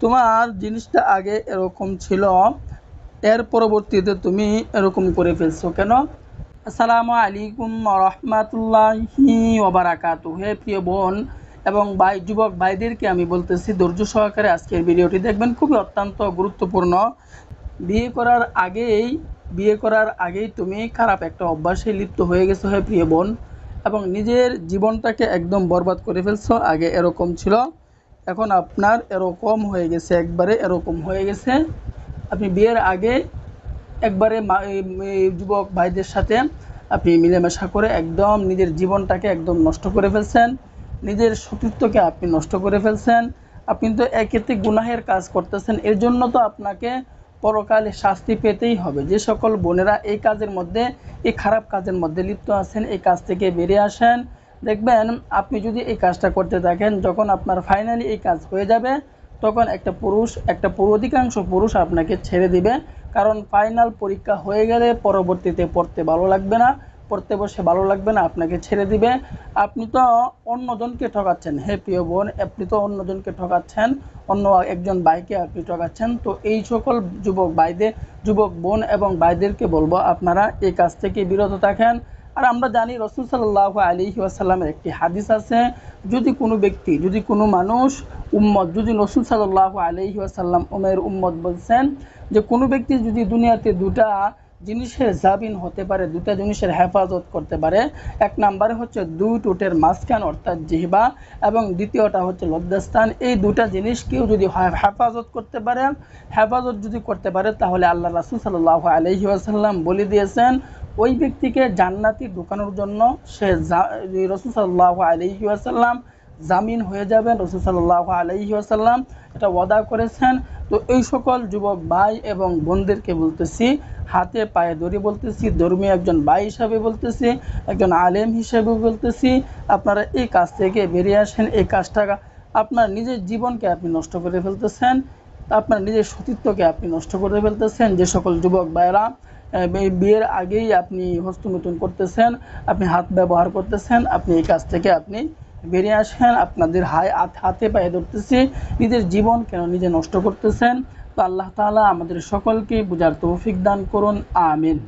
তোমার জিনিসটা আগে এরকম ছিল, এর পরবর্তীতে তুমি এরকম করে ফেলছো কেন? আসসালামু আলাইকুম রহমাতুল্লাহি ওবারাকাতু হে প্রিয় বোন এবং ভাই, যুবক ভাইদেরকে আমি বলতেছি, ধৈর্য সহকারে আজকের ভিডিওটি দেখবেন, খুবই অত্যন্ত গুরুত্বপূর্ণ। বিয়ে করার আগেই, বিয়ে করার আগেই তুমি খারাপ একটা অভ্যাসে লিপ্ত হয়ে গেছো, হে প্রিয় বোন, এবং নিজের জীবনটাকে একদম বরবাদ করে ফেলছো, আগে এরকম ছিল। এখন আপনার এরকম হয়ে গেছে, একবারে এরকম হয়ে গেছে। আপনি বিয়ের আগে একবারে যুবক ভাইদের সাথে আপনি মিলেমেশা করে একদম নিজের জীবনটাকে একদম নষ্ট করে ফেলছেন। নিজের সতীত্বকে আপনি নষ্ট করে ফেলছেন। আপনি তো একেতে গুনাহের কাজ করতেছেন, এর জন্য তো আপনাকে পরকালে শাস্তি পেতেই হবে। যে সকল বোনেরা এই কাজের মধ্যে, এই খারাপ কাজের মধ্যে লিপ্ত আছেন, এই কাজ থেকে বেরিয়ে আসেন দেখবেন, আপনি যদি এই কাজটা করতে থাকেন, যখন আপনার ফাইনালি এই কাজ হয়ে যাবে, তখন একটা পুরুষ, একটা পুরো অধিকাংশ পুরুষ আপনাকে ছেড়ে দিবে। কারণ ফাইনাল পরীক্ষা হয়ে গেলে পরবর্তীতে পড়তে ভালো লাগবে না, পড়তে বসে ভালো লাগবে না, আপনাকে ছেড়ে দিবে। আপনি তো অন্যজনকে ঠকাচ্ছেন। হে প্রিয় বোন, আপনি তো অন্যজনকে ঠকাচ্ছেন, অন্য একজন ভাইকে আপনি ঠকাচ্ছেন। তো এই সকল যুবক ভাইদের, যুবক বোন এবং ভাইদেরকে বলব, আপনারা এই কাজ থেকে বিরত থাকেন। আর আমরা জানি রসুল সাল্লাহ আলী ওয়াসাল্লামের একটি হাদিস আছে, যদি কোনো ব্যক্তি, যদি কোনো মানুষ, উম্মত, যদি রসুল সাল্লাহ আলহি ওয়াসাল্লাম ওমের উম্মত বলছেন যে কোনো ব্যক্তি যদি দুনিয়াতে দুটা জিনিসের জাবিন হতে পারে, দুটা জিনিসের হেফাজত করতে পারে, এক নাম্বারে হচ্ছে দুই টুটের মাঝখান অর্থাৎ জিহবা এবং দ্বিতীয়টা হচ্ছে লজ্জাস্থান এই দুটা জিনিস কেউ যদি হেফাজত করতে পারে, হেফাজত যদি করতে পারে, তাহলে আল্লাহ রাসুল সাল্লাহ আলহি আসাল্লাম বলে দিয়েছেন ওই ব্যক্তিকে জান্নাতি ঢুকানোর জন্য সে রসুল সাল্লাহ আলহি আসাল্লাম জামিন হয়ে যাবেন, রসুল সাল্লাহ আলহি আসাল্লাম এটা ওয়াদা করেছেন। তো এই সকল যুবক ভাই এবং বোনদেরকে বলতেছি, হাতে পায়ে ধরে বলতেছি, ধর্মীয় একজন ভাই হিসাবে বলতেছি, একজন আলেম হিসাবে বলতেছি, আপনারা এই কাজ থেকে বেরিয়ে আসেন, এই কাজটা আপনার নিজের জীবনকে আপনি নষ্ট করে ফেলতেছেন। আপনার নিজের সতীত্বকে আপনি নষ্ট করে ফেলতেছেন। যে সকল যুবক এই বিয়ের আগেই আপনি হস্তমৈথুন করতেছেন, আপনি হাত ব্যবহার করতেছেন, আপনি এই কাজ থেকে আপনি বেরিয়ে আসেন। আপনাদের হায়, হাত- হাতে পায়ে ধরতেছি। নিজের জীবন কেন নিজে নষ্ট করতেছেন? তো আল্লাহ তালা আমাদের সকলকে বোঝার তৌফিক দান করুন। আমিন।